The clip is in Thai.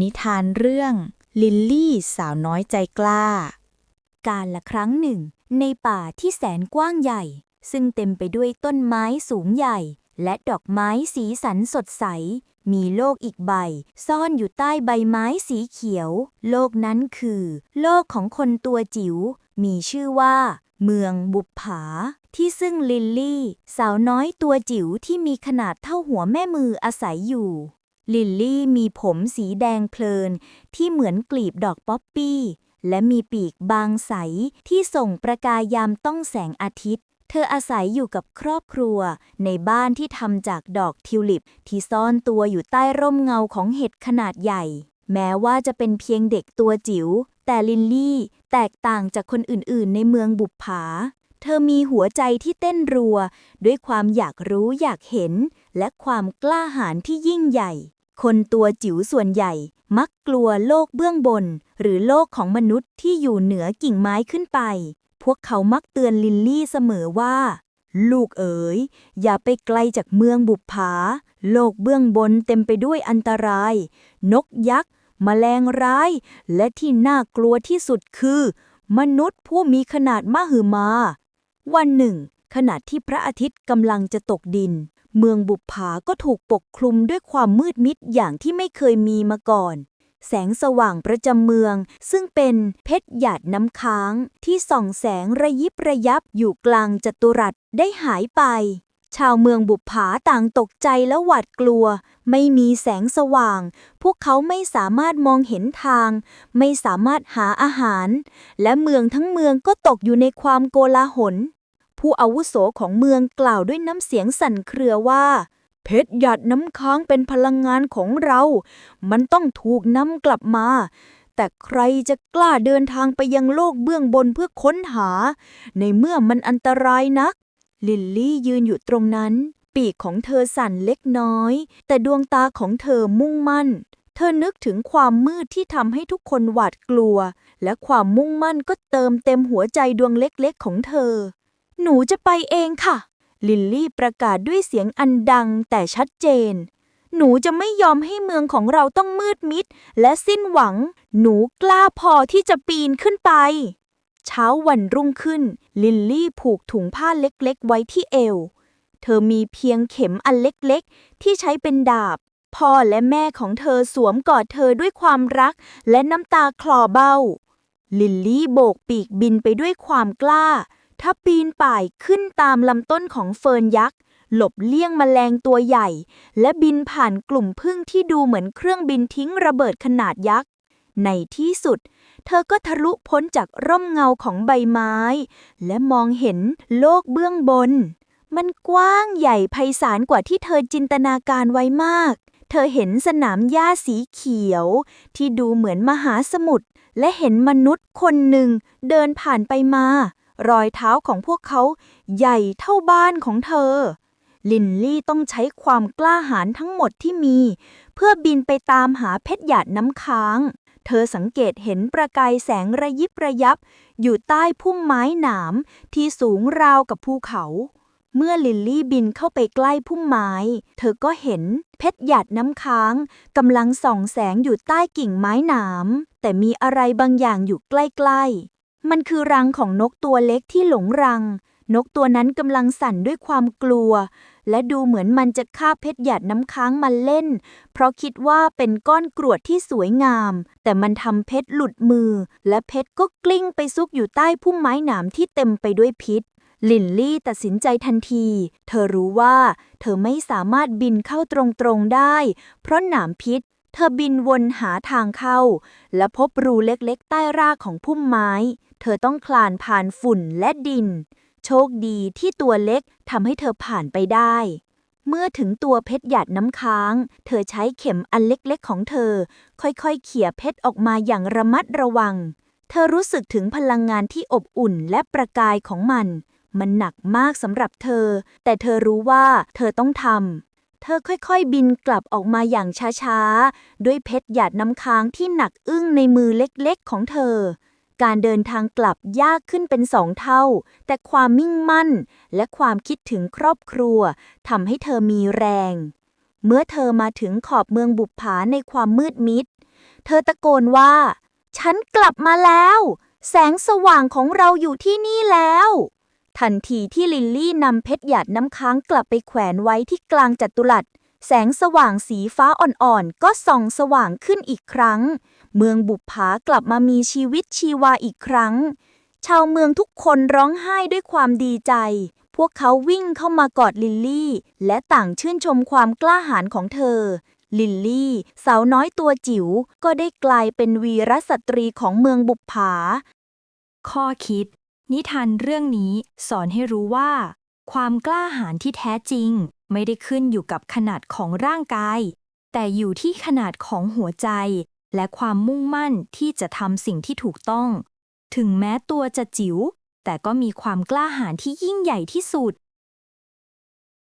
นิทานเรื่อง ลิลลี่สาวน้อยใจกล้า การละครั้งหนึ่ง ในป่าที่แสนกว้างใหญ่ ซึ่งเต็มไปด้วยต้นไม้สูงใหญ่ และดอกไม้สีสันสดใส มีโลกอีกใบ ซ่อนอยู่ใต้ใบไม้สีเขียว โลกนั้นคือ โลกของคนตัวจิ๋ว มีชื่อว่า เมืองบุปผาที่ซึ่งลิลลี่ สาวน้อยตัวจิ๋วที่มีขนาดเท่าหัวแม่มืออาศัยอยู่ ลิลลี่มีผมสีแดงเพลิน ที่เหมือนกลีบดอกป๊อปปี้ และมีปีกบางใส ที่ส่งประกายยามต้องแสงอาทิตย์ เธออาศัยอยู่กับครอบครัว ในบ้านที่ทำจากดอกทิวลิป ที่ซ่อนตัวอยู่ใต้ร่มเงาของเห็ดขนาดใหญ่ แม้ว่าจะเป็นเพียงเด็กตัวจิ๋ว แต่ลิลลี่ แตกต่างจากคนอื่นๆ ในเมืองบุปผาเธอมีหัวใจที่เต้นรัว ด้วยความอยากรู้อยากเห็น และความกล้าหาญที่ยิ่งใหญ่ คนตัวจิ๋วส่วนใหญ่ มักกลัวโลกเบื้องบน หรือโลกของมนุษย์ที่อยู่เหนือกิ่งไม้ขึ้นไป พวกเขามักเตือนลิลลี่เสมอว่า ลูกเอ๋ย อย่าไปไกลจากเมืองบุปผา โลกเบื้องบนเต็มไปด้วยอันตราย นกยักษ์แมลงร้าย และที่น่ากลัวที่สุดคือ มนุษย์ผู้มีขนาดมหึมา วันหนึ่ง ขณะที่พระอาทิตย์กำลังจะตกดิน เมืองบุปผาก็ถูกปกคลุมด้วยความมืดมิดอย่างที่ไม่เคยมีมาก่อน แสงสว่างประจำเมือง ซึ่งเป็นเพชรหยาดน้ำค้าง ที่ส่องแสงระยิบระยับอยู่กลางจัตุรัสได้หายไป ชาวเมืองบุปผาต่างตกใจและหวาดกลัว ไม่มีแสงสว่าง พวกเขาไม่สามารถมองเห็นทาง ไม่สามารถหาอาหาร และเมืองทั้งเมืองก็ตกอยู่ในความโกลาหล ผู้อาวุโสของเมืองกล่าวด้วยน้ำเสียงสั่นเครือว่า เพชรหยาดน้ำค้างเป็นพลังงานของเรา มันต้องถูกนำกลับมา แต่ใครจะกล้าเดินทางไปยังโลกเบื้องบนเพื่อค้นหา ในเมื่อมันอันตรายนัก ลิลลี่ยืนอยู่ตรงนั้น ปีกของเธอสั่นเล็กน้อย แต่ดวงตาของเธอมุ่งมั่น เธอนึกถึงความมืดที่ทำให้ทุกคนหวาดกลัว และความมุ่งมั่นก็เติมเต็มหัวใจดวงเล็กๆของเธอ หนูจะไปเองค่ะ ลิลลี่ประกาศด้วยเสียงอันดังแต่ชัดเจน หนูจะไม่ยอมให้เมืองของเราต้องมืดมิด และสิ้นหวัง หนูกล้าพอที่จะปีนขึ้นไป เช้าวันรุ่งขึ้น ลิลลี่ผูกถุงผ้าเล็กๆ ไว้ที่เอว เธอมีเพียงเข็มอันเล็กๆ ที่ใช้เป็นดาบ พ่อและแม่ของเธอสวมกอดเธอด้วยความรัก และน้ำตาคลอเบ้า ลิลลี่โบกปีกบินไปด้วยความกล้า ถ้าปีนป่ายขึ้นตามลำต้นของเฟิร์นยักษ์ หลบเลี่ยงแมลงตัวใหญ่ และบินผ่านกลุ่มพึ่งที่ดูเหมือนเครื่องบินทิ้งระเบิดขนาดยักษ์ ในที่สุด เธอก็ทะลุพ้นจากร่มเงาของใบไม้ และมองเห็นโลกเบื้องบน มันกว้างใหญ่ไพศาลกว่าที่เธอจินตนาการไว้มากเธอเห็นสนามหญ้าสีเขียว ที่ดูเหมือนมหาสมุทรและเห็นมนุษย์คนหนึ่งเดินผ่านไปมา รอยเท้าของพวกเขาใหญ่เท่าบ้านของเธอ ลินลี่ต้องใช้ความกล้าหาญทั้งหมดที่มี เพื่อบินไปตามหาเพชรหยาดน้ำค้าง เธอสังเกตเห็นประกายแสงระยิบระยับ อยู่ใต้พุ่มไม้หนามที่สูงราวกับภูเขา เมื่อลิลลี่บินเข้าไปใกล้พุ่มไม้ เธอก็เห็นเพชรหยาดน้ำค้างกำลังส่องแสงอยู่ใต้กิ่งไม้หนามแต่มีอะไรบางอย่างอยู่ใกล้ๆ มันคือรังของนกตัวเล็กที่หลงรัง นกตัวนั้นกำลังสั่นด้วยความกลัว และดูเหมือนมันจะคาบเพชรหยาดน้ำค้างมาเล่น เพราะคิดว่าเป็นก้อนกรวดที่สวยงาม แต่มันทำเพชรหลุดมือ และเพชรก็กลิ้งไปซุกอยู่ใต้พุ่มไม้หนามที่เต็มไปด้วยพิษลินลี่ตัดสินใจทันที เธอรู้ว่า เธอไม่สามารถบินเข้าตรงๆได้ เพราะหนามพิษ ธอบินวนหาทางเข้า และพบรูเล็กๆ ใต้รากของพุ่มไม้ เธอต้องคลานผ่านฝุ่นและดิน โชคดีที่ตัวเล็กทำให้เธอผ่านไปได้ เมื่อถึงตัวเพชรหยาดน้ำค้าง เธอใช้เข็มอันเล็กๆ ของเธอ ค่อยๆ เขี่ยเพชรออกมาอย่างระมัดระวัง เธอรู้สึกถึงพลังงานที่อบอุ่นและประกายของมัน มันหนักมากสำหรับเธอ แต่เธอรู้ว่าเธอต้องทำ เธอค่อยๆ บินกลับออกมาอย่างช้าๆ ด้วยเพชรหยาดน้ำค้างที่หนักอึ้งในมือเล็กๆ ของเธอ การเดินทางกลับยากขึ้นเป็นสองเท่า แต่ความมิ่งมั่น และความคิดถึงครอบครัวทำให้เธอมีแรง เมื่อเธอมาถึงขอบเมืองบุปผาในความมืดมิด เธอตะโกนว่า ฉันกลับมาแล้ว แสงสว่างของเราอยู่ที่นี่แล้ว ทันทีที่ลิลลี่นำเพชรหยาดน้ำค้างกลับไปแขวนไว้ที่กลางจัตุรัส แสงสว่างสีฟ้าอ่อนๆ ก็ส่องสว่างขึ้นอีกครั้ง เมืองบุปผากลับมามีชีวิตชีวาอีกครั้ง ชาวเมืองทุกคนร้องไห้ด้วยความดีใจ พวกเขาวิ่งเข้ามากอดลิลลี่ และต่างชื่นชมความกล้าหาญของเธอ ลิลลี่ สาวน้อยตัวจิ๋วก็ได้กลายเป็นวีรสตรีของเมืองบุปผา ข้อคิด นิทานเรื่องนี้สอนให้รู้ว่า ความกล้าหาญที่แท้จริง ไม่ได้ขึ้นอยู่กับขนาดของร่างกาย แต่อยู่ที่ขนาดของหัวใจ และความมุ่งมั่นที่จะทำสิ่งที่ถูกต้อง ถึงแม้ตัวจะจิ๋ว แต่ก็มีความกล้าหาญที่ยิ่งใหญ่ที่สุด